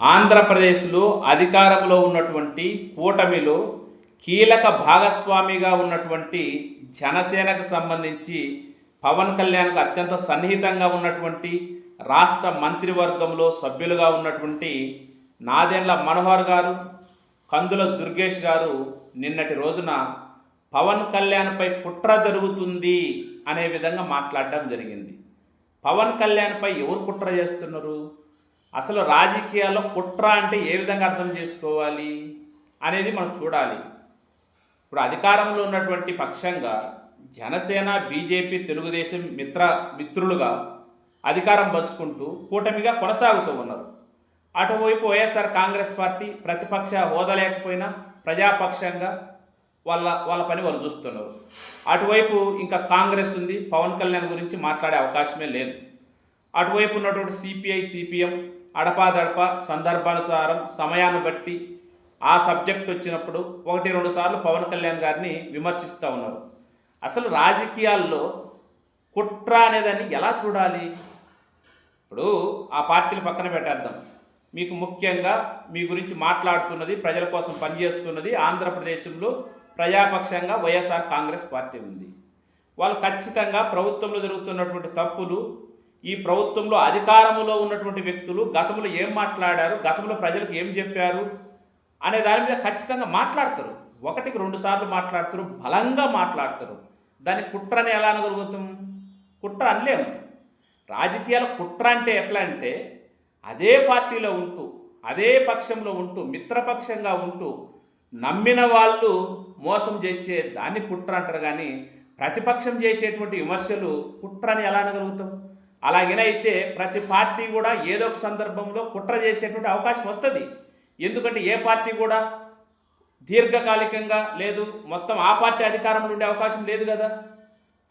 ఆంధ్రప్రదేశ్లో అధికారంలో ఉన్నటువంటి కూటమిలో కీలక భాగస్వామిగా ఉన్నటువంటి జనసేనకు సంబంధించి పవన్ కళ్యాణ్కు అత్యంత సన్నిహితంగా ఉన్నటువంటి రాష్ట్ర మంత్రివర్గంలో సభ్యులుగా ఉన్నటువంటి నాదెండ్ల మనోహర్ గారు కందుల దుర్గేష్ గారు నిన్నటి రోజున పవన్ కళ్యాణ్పై కుట్ర జరుగుతుంది అనే విధంగా మాట్లాడడం జరిగింది. పవన్ కళ్యాణ్పై ఎవరు కుట్ర చేస్తున్నారు? అసలు రాజకీయాల్లో కుట్ర అంటే ఏ విధంగా అర్థం చేసుకోవాలి అనేది మనం చూడాలి. ఇప్పుడు అధికారంలో ఉన్నటువంటి పక్షంగా జనసేన బీజేపీ తెలుగుదేశం మిత్ర మిత్రులుగా అధికారం పంచుకుంటూ కూటమిగా కొనసాగుతూ ఉన్నారు. అటువైపు వైఎస్ఆర్ కాంగ్రెస్ పార్టీ ప్రతిపక్ష హోదా లేకపోయినా ప్రజాపక్షంగా వాళ్ళ వాళ్ళ పని వాళ్ళు చూస్తున్నారు. అటువైపు ఇంకా కాంగ్రెస్ ఉంది పవన్ కళ్యాణ్ గురించి మాట్లాడే అవకాశమే లేదు. అటువైపు ఉన్నటువంటి సిపిఐ సిపిఎం అడపాదడప సందర్భానుసారం సమయాన్ని బట్టి ఆ సబ్జెక్ట్ వచ్చినప్పుడు ఒకటి రెండు సార్లు పవన్ కళ్యాణ్ గారిని విమర్శిస్తూ ఉన్నారు. అసలు రాజకీయాల్లో కుట్ర అనేదాన్ని ఎలా చూడాలి? ఇప్పుడు ఆ పార్టీలు పక్కన పెట్టేద్దాం. మీకు ముఖ్యంగా మీ గురించి మాట్లాడుతున్నది ప్రజల కోసం పనిచేస్తున్నది ఆంధ్రప్రదేశ్లో ప్రజాపక్షంగా వైఎస్ఆర్ కాంగ్రెస్ పార్టీ ఉంది. వాళ్ళు ఖచ్చితంగా ప్రభుత్వంలో జరుగుతున్నటువంటి తప్పులు ఈ ప్రభుత్వంలో అధికారంలో ఉన్నటువంటి వ్యక్తులు గతంలో ఏం మాట్లాడారు గతంలో ప్రజలకు ఏం చెప్పారు అనే దాని మీద ఖచ్చితంగా మాట్లాడతారు. ఒకటికి రెండు సార్లు మాట్లాడతారు బలంగా మాట్లాడతారు. దాన్ని కుట్రని ఎలా అనగలుగుతాం? కుట్ర అనలేము. రాజకీయాల కుట్ర అంటే ఎట్లా అంటే అదే పార్టీలో ఉంటూ అదే పక్షంలో ఉంటూ మిత్రపక్షంగా ఉంటూ నమ్మిన వాళ్ళు మోసం చేసే దాన్ని కుట్ర అంటారు కానీ ప్రతిపక్షం చేసేటువంటి విమర్శలు కుట్రని ఎలా అనగలుగుతాం? అలాగేనైతే ప్రతి పార్టీ కూడా ఏదో ఒక సందర్భంలో కుట్ర చేసేటువంటి అవకాశం వస్తుంది. ఎందుకంటే ఏ పార్టీ కూడా దీర్ఘకాలికంగా లేదు మొత్తం ఆ పార్టీ అధికారంలో ఉండే అవకాశం లేదు కదా.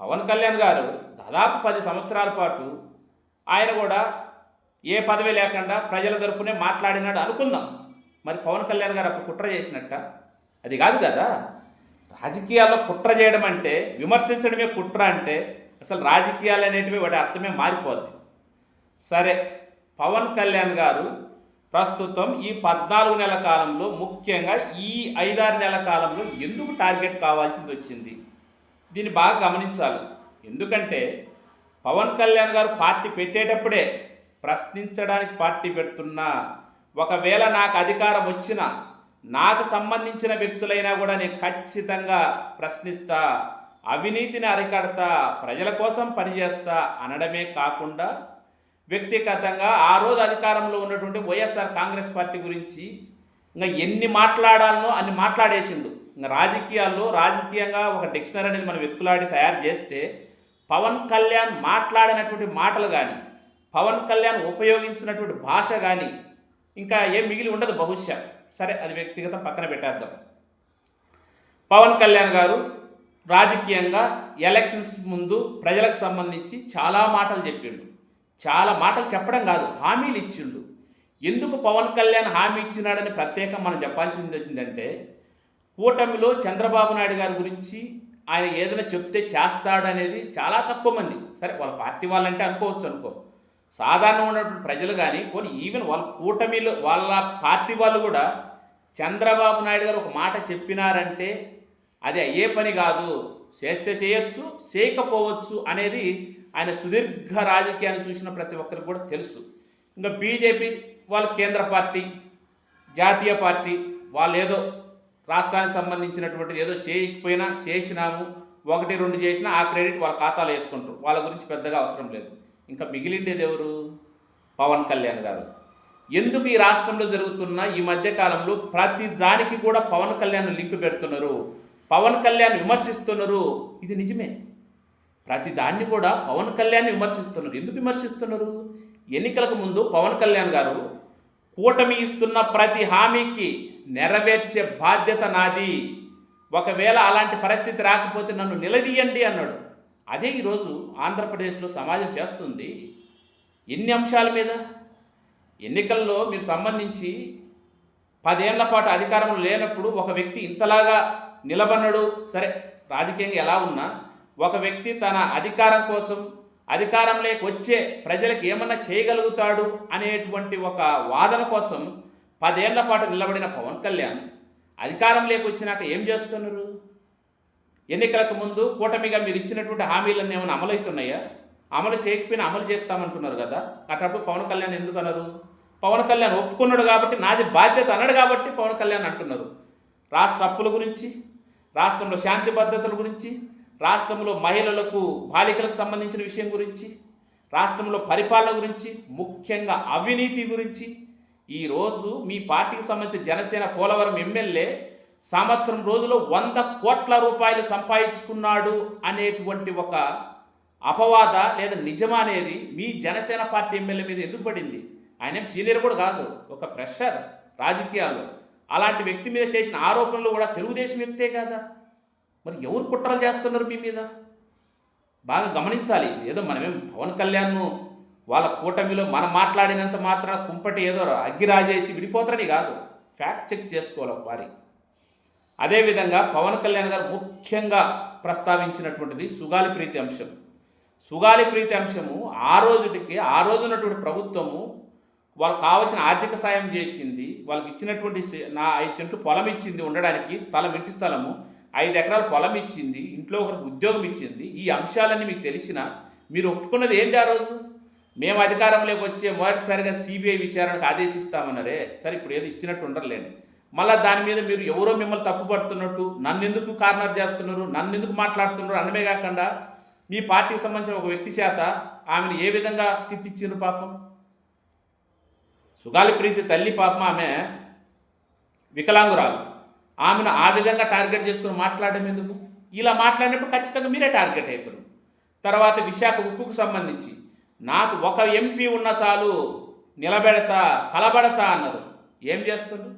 పవన్ కళ్యాణ్ గారు దాదాపు పది సంవత్సరాల పాటు ఆయన కూడా ఏ పదవి లేకుండా ప్రజల తరపునే మాట్లాడినాడు అనుకుందాం. మరి పవన్ కళ్యాణ్ గారు అప్పుడు కుట్ర చేసినట్ట? అది కాదు కదా. రాజకీయాల్లో కుట్ర చేయడం అంటే విమర్శించడమే కుట్ర అంటే అసలు రాజకీయాలు అనేటివి వాటి అర్థమే మారిపోద్ది. సరే పవన్ కళ్యాణ్ గారు ప్రస్తుతం ఈ పద్నాలుగు నెలల కాలంలో ముఖ్యంగా ఈ ఐదారు నెలల కాలంలో ఎందుకు టార్గెట్ కావాల్సింది వచ్చింది? దీన్ని బాగా గమనించాలి. ఎందుకంటే పవన్ కళ్యాణ్ గారు పార్టీ పెట్టేటప్పుడే ప్రశ్నించడానికి పార్టీ పెడుతున్నా ఒకవేళ నాకు అధికారం వచ్చినా నాకు సంబంధించిన వ్యక్తులైనా కూడా నేను ఖచ్చితంగా ప్రశ్నిస్తా అవినీతిని అరికడతా ప్రజల కోసం పనిచేస్తా అనడమే కాకుండా వ్యక్తిగతంగా ఆ రోజు అధికారంలో ఉన్నటువంటి వైఎస్ఆర్ కాంగ్రెస్ పార్టీ గురించి ఇంకా ఎన్ని మాట్లాడాలనో అన్ని మాట్లాడేసిండు. ఇంకా రాజకీయాల్లో రాజకీయంగా ఒక డిక్షనరీ అనేది మనం వెతుకులాడి తయారు చేస్తే పవన్ కళ్యాణ్ మాట్లాడినటువంటి మాటలు కానీ పవన్ కళ్యాణ్ ఉపయోగించినటువంటి భాష కానీ ఇంకా ఏం మిగిలి ఉండదు బహుశా. సరే అది వ్యక్తిగతం పక్కన పెట్టేద్దాం. పవన్ కళ్యాణ్ గారు రాజకీయంగా ఎలక్షన్స్ ముందు ప్రజలకు సంబంధించి చాలా మాటలు చెప్పిండు. చాలా మాటలు చెప్పడం కాదు హామీలు ఇచ్చిండు. ఎందుకు పవన్ కళ్యాణ్ హామీ ఇచ్చినాడని ప్రత్యేకం మనం చెప్పాల్సింది వచ్చిందంటే కూటమిలో చంద్రబాబు నాయుడు గారి గురించి ఆయన ఏదైనా చెప్తే చేస్తాడు అనేది చాలా తక్కువ మంది. సరే వాళ్ళ పార్టీ వాళ్ళంటే అనుకోవచ్చు అనుకో. సాధారణంగా ఉన్నటువంటి ప్రజలు కానీ కొన్ని ఈవెన్ వాళ్ళ కూటమిలో వాళ్ళ పార్టీ వాళ్ళు కూడా చంద్రబాబు నాయుడు గారు ఒక మాట చెప్పినారంటే అది అయ్యే పని కాదు. చేస్తే చేయొచ్చు చేయకపోవచ్చు అనేది ఆయన సుదీర్ఘ రాజకీయాన్ని చూసిన ప్రతి ఒక్కరికి కూడా తెలుసు. ఇంకా బీజేపీ వాళ్ళ కేంద్ర పార్టీ జాతీయ పార్టీ వాళ్ళు ఏదో రాష్ట్రానికి సంబంధించినటువంటి ఏదో చేయకపోయినా చేసినాము ఒకటి రెండు చేసినా ఆ క్రెడిట్ వాళ్ళ ఖాతాలో వేసుకుంటారు. వాళ్ళ గురించి పెద్దగా అవసరం లేదు. ఇంకా మిగిలిండేది ఎవరు? పవన్ కళ్యాణ్ గారు. ఎందుకు ఈ రాష్ట్రంలో జరుగుతున్న ఈ మధ్యకాలంలో ప్రతి దానికి కూడా పవన్ కళ్యాణ్ లింక్ పెడుతున్నారు? పవన్ కళ్యాణ్ విమర్శిస్తున్నారు. ఇది నిజమే. ప్రతి దాన్ని కూడా పవన్ కళ్యాణ్ విమర్శిస్తున్నారు. ఎందుకు విమర్శిస్తున్నారు? ఎన్నికలకు ముందు పవన్ కళ్యాణ్ గారు కూటమి ఇస్తున్న ప్రతి హామీకి నెరవేర్చే బాధ్యత నాది. ఒకవేళ అలాంటి పరిస్థితి రాకపోతే నన్ను నిలదీయండి అన్నాడు. అదే ఈరోజు ఆంధ్రప్రదేశ్లో సమాజం చేస్తుంది. ఎన్ని అంశాల మీద? ఎన్నికల్లో మీరు సంబంధించి పదేళ్ళ పాటు అధికారంలో లేనప్పుడు ఒక వ్యక్తి ఇంతలాగా నిలబడడు సరే రాజకీయంగా ఎలా ఉన్నా ఒక వ్యక్తి తన అధికారం కోసం అధికారంలోకి వచ్చే ప్రజలకు ఏమన్నా చేయగలుగుతాడు అనేటువంటి ఒక వాదన కోసం పదేళ్ళ పాటు నిలబడిన పవన్ కళ్యాణ్ అధికారంలోకి వచ్చినాక ఏం చేస్తున్నారు? ఎన్నికలకు ముందు కూటమిగా మీరు ఇచ్చినటువంటి హామీలన్నీ ఏమైనా అమలవుతున్నాయా? అమలు చేయకపోయినా అమలు చేస్తామంటున్నారు కదా. అటప్పుడు పవన్ కళ్యాణ్ ఎందుకు అన్నారు? పవన్ కళ్యాణ్ ఒప్పుకున్నాడు కాబట్టి నాది బాధ్యత అన్నాడు కాబట్టి పవన్ కళ్యాణ్ అంటున్నారు. రాష్ట్ర అప్పుల గురించి రాష్ట్రంలో శాంతి భద్రతల గురించి రాష్ట్రంలో మహిళలకు బాలికలకు సంబంధించిన విషయం గురించి రాష్ట్రంలో పరిపాలన గురించి ముఖ్యంగా అవినీతి గురించి ఈరోజు మీ పార్టీకి సంబంధించిన జనసేన పోలవరం ఎమ్మెల్యే సంవత్సరం రోజుల్లో వంద కోట్ల రూపాయలు సంపాదించుకున్నాడు అనేటువంటి ఒక అపవాద లేదా నిజమా అనేది మీ జనసేన పార్టీ ఎమ్మెల్యే మీద ఎందుకు పడింది? ఆయన సీనియర్ కూడా కాదు. ఒక ప్రెషర్ రాజకీయాల్లో. అలాంటి వ్యక్తి మీద చేసిన ఆరోపణలు కూడా తెలుగుదేశం వ్యక్తే కదా. మరి ఎవరు కుట్రలు చేస్తున్నారు మీ మీద? బాగా గమనించాలి. ఏదో మనమేం పవన్ కళ్యాణ్ను వాళ్ళ కూటమిలో మనం మాట్లాడినంత మాత్రాన కుంపటి ఏదో అగ్గిరాజేసి విడిపోతారని కాదు. ఫ్యాక్ట్ చెక్ చేసుకోవాలి వారి అదేవిధంగా పవన్ కళ్యాణ్ గారు ముఖ్యంగా ప్రస్తావించినటువంటిది సుగాలి ప్రీతి అంశం. సుగాలి ప్రీతి అంశము ఆ రోజుటికి ఆ రోజునటువంటి ప్రభుత్వము వాళ్ళకి కావాల్సిన ఆర్థిక సాయం చేసింది వాళ్ళకి ఇచ్చినటువంటి నా ఐదు సెంట్లు పొలం ఇచ్చింది ఉండడానికి స్థలం ఇంటి స్థలము ఐదు ఎకరాల పొలం ఇచ్చింది ఇంట్లో ఒకరికి ఉద్యోగం ఇచ్చింది ఈ అంశాలన్నీ మీకు తెలిసిన మీరు ఒప్పుకున్నది ఏంటి ఆ రోజు? మేము అధికారంలోకి వచ్చే మొదటిసారిగా సిబిఐ విచారణకు ఆదేశిస్తామన్నారే సరే ఇప్పుడు ఏదో ఇచ్చినట్టు ఉండర్లేండి. మళ్ళీ దాని మీద మీరు ఎవరో మిమ్మల్ని తప్పుపడుతున్నట్టు నన్ను ఎందుకు కార్నర్ చేస్తున్నారు నన్ను ఎందుకు మాట్లాడుతున్నారు అనమే కాకుండా మీ పార్టీకి సంబంధించిన ఒక వ్యక్తి చేత ఆమెను ఏ విధంగా తిట్టించారు పాపం? సుగాలి ప్రీతి తల్లి పాపం ఆమె వికలాంగురాలు. ఆమెను ఆ విధంగా టార్గెట్ చేసుకుని మాట్లాడడం ఎందుకు? ఇలా మాట్లాడినప్పుడు ఖచ్చితంగా మీరే టార్గెట్ అవుతారు తర్వాత విశాఖ ఉక్కుకు సంబంధించి నాకు ఒక ఎంపీ ఉన్న చాలు నిలబెడతా కలబడతా అన్నారు. ఏం చేస్తుండ్రు?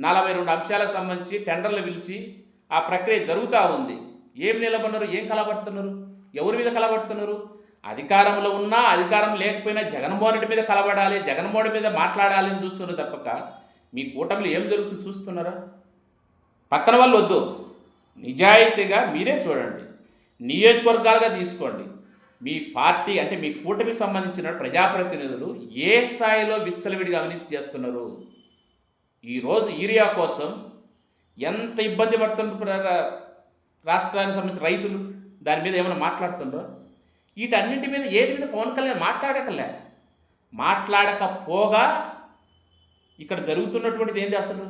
నలభై రెండు అంశాలకు సంబంధించి టెండర్లు పిలిచి ఆ ప్రక్రియ జరుగుతూ ఉంది. ఏం నిలబడినారు? ఏం కలబడుతున్నారు? ఎవరి మీద కలబడుతున్నారు? అధికారంలో ఉన్నా అధికారం లేకపోయినా జగన్మోహన్ రెడ్డి మీద కలబడాలి జగన్మోహన్ రెడ్డి మీద మాట్లాడాలి అని చూస్తున్నారు తప్పక. మీ కూటమిలో ఏం జరుగుతుంది చూస్తున్నారా? పక్కన వాళ్ళు వద్దు. నిజాయితీగా మీరే చూడండి. నియోజకవర్గాలుగా తీసుకోండి. మీ పార్టీ అంటే మీ కూటమికి సంబంధించిన ప్రజాప్రతినిధులు ఏ స్థాయిలో విచ్చలవిడిగా అవినీతి చేస్తున్నారు? ఈరోజు ఈరియా కోసం ఎంత ఇబ్బంది పడుతున్నారు రాష్ట్రానికి సంబంధించిన రైతులు? దాని మీద ఏమైనా మాట్లాడుతుండ్రో వీటన్నింటి మీద ఏటి మీద పవన్ కళ్యాణ్ మాట్లాడటలే. మాట్లాడకపోగా ఇక్కడ జరుగుతున్నటువంటిది ఏంది అసలు?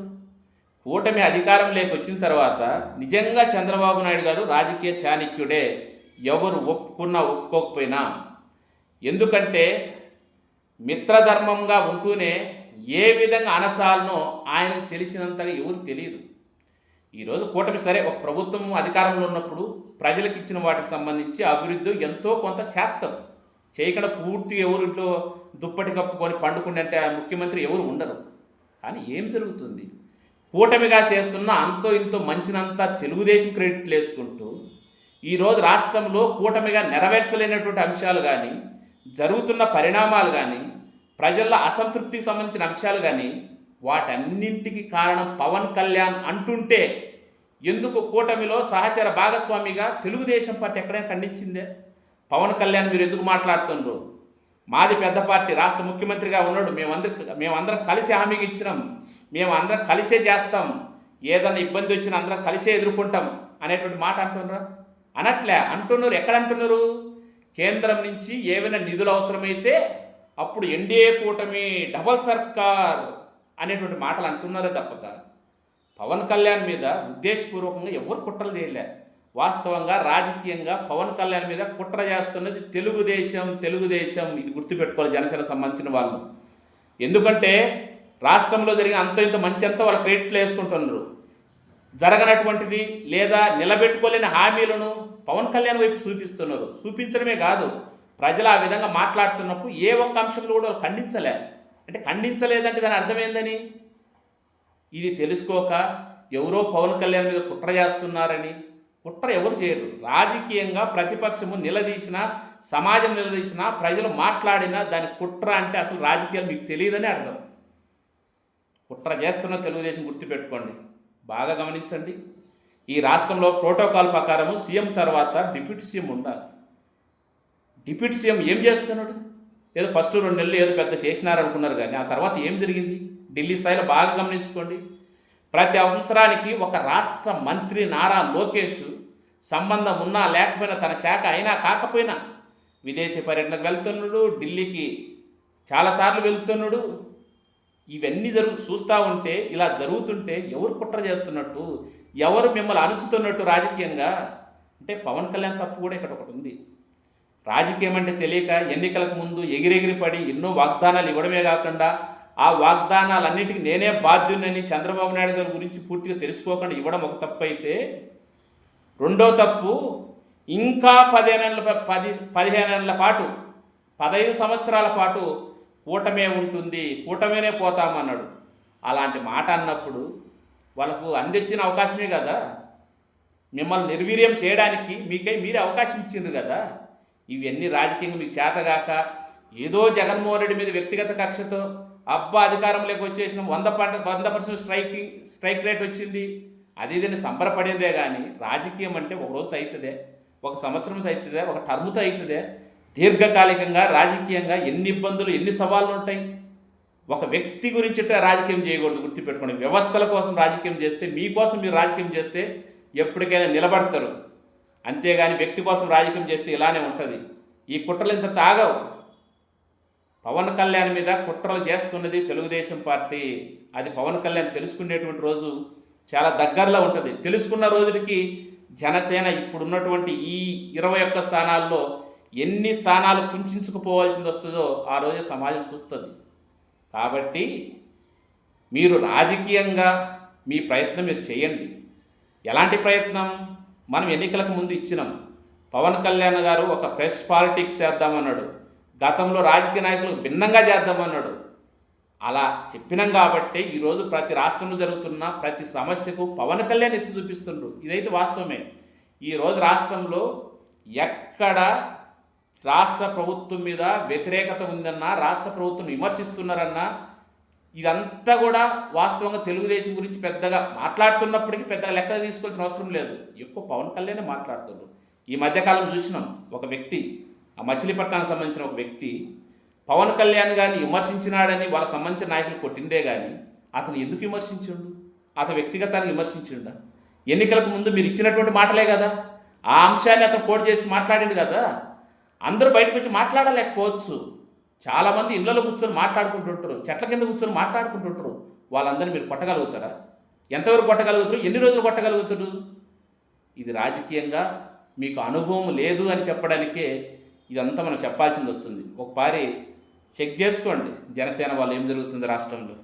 కూటమి అధికారం వచ్చిన తర్వాత నిజంగా చంద్రబాబు నాయుడు గారు రాజకీయ చాణక్యుడే. ఎవరు ఒప్పుకున్నా ఒప్పుకోకపోయినా. ఎందుకంటే మిత్రధర్మంగా ఉంటూనే ఏ విధంగా అనచాలనో ఆయనకు తెలిసినంతగా ఎవరు తెలియదు. ఈరోజు కూటమి సరే ఒక ప్రభుత్వం అధికారంలో ఉన్నప్పుడు ప్రజలకు ఇచ్చిన వాటికి సంబంధించి అభివృద్ధి ఎంతో కొంత చేస్తారు చేయకుండా పూర్తిగా ఎవరు ఇంట్లో దుప్పటి కప్పుకొని పండుకుంటే అంటే ఆ ముఖ్యమంత్రి ఎవరు ఉండరు. కానీ ఏం జరుగుతుంది? కూటమిగా చేస్తున్న అంతో ఇంతో మంచినంతా తెలుగుదేశం క్రెడిట్లు వేసుకుంటూ ఈరోజు రాష్ట్రంలో కూటమిగా నెరవేర్చలేనటువంటి అంశాలు కానీ జరుగుతున్న పరిణామాలు కానీ ప్రజల్లో అసంతృప్తికి సంబంధించిన అంశాలు కానీ వాటన్నింటికి కారణం పవన్ కళ్యాణ్ అంటుంటే ఎందుకు కూటమిలో సహచర భాగస్వామిగా తెలుగుదేశం పార్టీ ఎక్కడైనా ఖండించిందే? పవన్ కళ్యాణ్ మీరు ఎందుకు మాట్లాడుతుండ్రు? మాది పెద్ద పార్టీ రాష్ట్ర ముఖ్యమంత్రిగా ఉన్నాడు. మేమందరం మేమందరం కలిసి హామీకి ఇచ్చినాం. మేము అందరం కలిసే చేస్తాం. ఏదైనా ఇబ్బంది వచ్చినా అందరం కలిసే ఎదుర్కొంటాం అనేటువంటి మాట అంటున్నారా అనట్లే. అంటున్నారు. ఎక్కడ అంటున్నారు? కేంద్రం నుంచి ఏమైనా నిధులు అవసరమైతే అప్పుడు ఎన్డీఏ కూటమి డబల్ సర్కార్ అనేటువంటి మాటలు అంటున్నారే తప్పక. పవన్ కళ్యాణ్ మీద ఉద్దేశపూర్వకంగా ఎవరు కుట్రలు చేయలే. వాస్తవంగా రాజకీయంగా పవన్ కళ్యాణ్ మీద కుట్ర చేస్తున్నది తెలుగుదేశం తెలుగుదేశం. ఇది గుర్తుపెట్టుకోవాలి జనసేన సంబంధించిన వాళ్ళు. ఎందుకంటే రాష్ట్రంలో జరిగిన అంత ఇంత మంచి అంతా వాళ్ళ క్రెడిట్లు వేసుకుంటున్నారు. జరగనటువంటిది లేదా నిలబెట్టుకోలేని హామీలను పవన్ కళ్యాణ్ వైపు చూపిస్తున్నారు. చూపించడమే కాదు ప్రజలు ఆ విధంగా మాట్లాడుతున్నప్పుడు ఏ ఒక్క అంశంలో కూడా ఖండించలే. అంటే ఖండించలేదంటే దాని అర్థమైందని? ఇది తెలుసుకోక ఎవరో పవన్ కళ్యాణ్ మీద కుట్ర చేస్తున్నారని. కుట్ర ఎవరు చేయరు. రాజకీయంగా ప్రతిపక్షము నిలదీసిన సమాజం నిలదీసిన ప్రజలు మాట్లాడినా దాని కుట్ర అంటే అసలు రాజకీయాలు మీకు తెలియదని అర్థం. కుట్ర చేస్తున్న తెలుగుదేశం గుర్తుపెట్టుకోండి. బాగా గమనించండి. ఈ రాష్ట్రంలో ప్రోటోకాల్ ప్రకారము సీఎం తర్వాత డిప్యూటీ సీఎం ఉండాలి. డిప్యూటీ సీఎం ఏం చేస్తున్నాడు? ఏదో ఫస్ట్ రెండు నెలలు ఏదో పెద్ద చేసినారు అనుకున్నారు కానీ ఆ తర్వాత ఏం జరిగింది? ఢిల్లీ స్థాయిలో బాగా గమనించుకోండి. ప్రతి అవసరానికి ఒక రాష్ట్ర మంత్రి నారా లోకేష్ సంబంధం ఉన్నా లేకపోయినా తన శాఖ అయినా కాకపోయినా విదేశీ పర్యటనకు వెళ్తున్నాడు ఢిల్లీకి చాలాసార్లు వెళ్తున్నాడు. ఇవన్నీ జరుగు చూస్తూ ఉంటే ఇలా జరుగుతుంటే ఎవరు కుట్ర చేస్తున్నట్టు ఎవరు మిమ్మల్ని అణుచుతున్నట్టు రాజకీయంగా? అంటే పవన్ కళ్యాణ్ తప్పు కూడా ఇక్కడ ఒకటి ఉంది. రాజకీయం అంటే తెలియక ఎన్నికలకు ముందు ఎగిరెగిరి పడి ఎన్నో వాగ్దానాలు ఇవ్వడమే కాకుండా ఆ వాగ్దానాలన్నిటికీ నేనే బాధ్యునని చంద్రబాబు నాయుడు గారి గురించి పూర్తిగా తెలుసుకోకుండా ఇవ్వడం ఒక తప్పు అయితే రెండో తప్పు ఇంకా పదిహేనేళ్ళ పది పదిహేనేళ్ళ పాటు పదహైదు సంవత్సరాల పాటు కూటమే ఉంటుంది కూటమేనే పోతామన్నాడు. అలాంటి మాట అన్నప్పుడు వాళ్ళకు అందించిన అవకాశమే కదా. మిమ్మల్ని నిర్వీర్యం చేయడానికి మీకే మీరే అవకాశం ఇచ్చిండ్రు కదా. ఇవన్నీ రాజకీయంగా మీకు చేతగాక ఏదో జగన్మోహన్ రెడ్డి మీద వ్యక్తిగత కక్షతో అబ్బా అధికారంలోకి వచ్చేసిన వంద పంట వంద పర్సెంట్ స్ట్రైకింగ్ స్ట్రైక్ రేట్ వచ్చింది. అది ఇదని సంబరపడిందే కానీ రాజకీయం అంటే ఒక రోజుతో అవుతుందే ఒక సంవత్సరంతో అవుతుందే ఒక టర్ముతో అవుతుందే దీర్ఘకాలికంగా రాజకీయంగా ఎన్ని ఇబ్బందులు ఎన్ని సవాళ్ళు ఉంటాయి? ఒక వ్యక్తి గురించి రాజకీయం చేయకూడదు గుర్తుపెట్టుకోండి. వ్యవస్థల కోసం రాజకీయం చేస్తే మీకోసం మీరు రాజకీయం చేస్తే ఎప్పటికైనా నిలబడతారు. అంతేగాని వ్యక్తి కోసం రాజకీయం చేస్తే ఇలానే ఉంటుంది. ఈ కుట్రలు ఇంత తాగవు. పవన్ కళ్యాణ్ మీద కుట్రలు చేస్తున్నది తెలుగుదేశం పార్టీ. అది పవన్ కళ్యాణ్ తెలుసుకునేటువంటి రోజు చాలా దగ్గరలో ఉంటుంది. తెలుసుకున్న రోజుకి జనసేన ఇప్పుడున్నటువంటి ఈ ఇరవై ఒక్క స్థానాల్లో ఎన్ని స్థానాలు కుంచుకుపోవాల్సింది వస్తుందో ఆ రోజు సమాజం చూస్తుంది. కాబట్టి మీరు రాజకీయంగా మీ ప్రయత్నం మీరు చేయండి. ఎలాంటి ప్రయత్నం? మనం ఎన్నికలకు ముందు ఇచ్చినాం. పవన్ కళ్యాణ్ గారు ఒక ప్రెస్ పాలిటిక్స్ చేద్దామన్నాడు. గతంలో రాజకీయ నాయకులు భిన్నంగా చేద్దామన్నాడు. అలా చెప్పినాం కాబట్టి ఈరోజు ప్రతి రాష్ట్రంలో జరుగుతున్న ప్రతి సమస్యకు పవన్ కళ్యాణ్ ఎత్తి చూపిస్తుండ్రు. ఇదైతే వాస్తవమే. ఈరోజు రాష్ట్రంలో ఎక్కడ రాష్ట్ర ప్రభుత్వం మీద వ్యతిరేకత ఉందన్నా రాష్ట్ర ప్రభుత్వం విమర్శిస్తున్నారన్నా ఇదంతా కూడా వాస్తవంగా తెలుగుదేశం గురించి పెద్దగా మాట్లాడుతున్నప్పటికీ పెద్దగా లెక్క తీసుకోవాల్సిన అవసరం లేదు. ఎక్కువ పవన్ కళ్యాణే మాట్లాడుతున్నారు ఈ మధ్యకాలం చూసినాం ఒక వ్యక్తి ఆ మచిలీపట్నానికి సంబంధించిన ఒక వ్యక్తి పవన్ కళ్యాణ్ గారిని విమర్శించినాడని వాళ్ళ సంబంధించిన నాయకులు కొట్టిందే కానీ అతను ఎందుకు విమర్శించిండు? అతను వ్యక్తిగతాన్ని విమర్శించిండ? ఎన్నికలకు ముందు మీరు ఇచ్చినటువంటి మాటలే కదా. ఆ అంశాన్ని అతను కోట్ చేసి మాట్లాడిండు కదా. అందరూ బయటకు వచ్చి మాట్లాడలేకపోవచ్చు. చాలామంది ఇళ్ళలో కూర్చొని మాట్లాడుకుంటుంటారు చెట్ల కింద కూర్చొని మాట్లాడుకుంటుంటారు వాళ్ళందరినీ మీరు కొట్టగలుగుతారా? ఎంతవరకు కొట్టగలుగుతారు? ఎన్ని రోజులు కొట్టగలుగుతారు? ఇది రాజకీయంగా మీకు అనుభవం లేదు అని చెప్పడానికే ఇదంతా మనం చెప్పాల్సింది వస్తుంది. ఒకసారి చెక్ చేసుకోండి జనసేన వాళ్ళు ఏం జరుగుతుంది రాష్ట్రంలో?